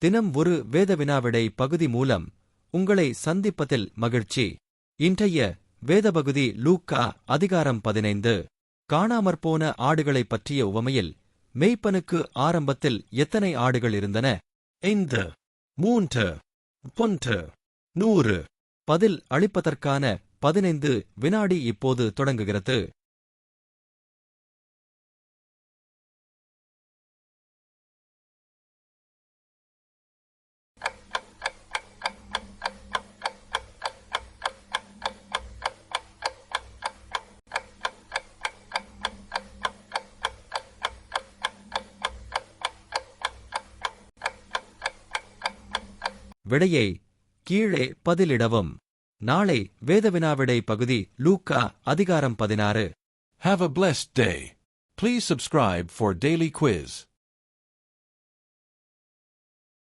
தினம் ஒரு வேத வினாவிடை பகுதி மூலம் உங்களை சந்திப்பதில் மகிழ்ச்சி. இன்றைய வேத பகுதி லூக்கா அதிகாரம் பதினைந்து. காணாமற்போன ஆடுகளைப் பற்றிய உவமையில் மெய்ப்பனுக்கு ஆரம்பத்தில் எத்தனை ஆடுகள் இருந்தன? ஐந்து மூன்று ஒன்று நூறு. பதில் அளிப்பதற்கான பதினைந்து வினாடி இப்போது தொடங்குகிறது. விடையை கீழே பதிலிடவும் நாளை வேதவினாவிடை பகுதி லூக்கா அதிகாரம் பதினாறு Have a blessed day. Please subscribe for daily quiz.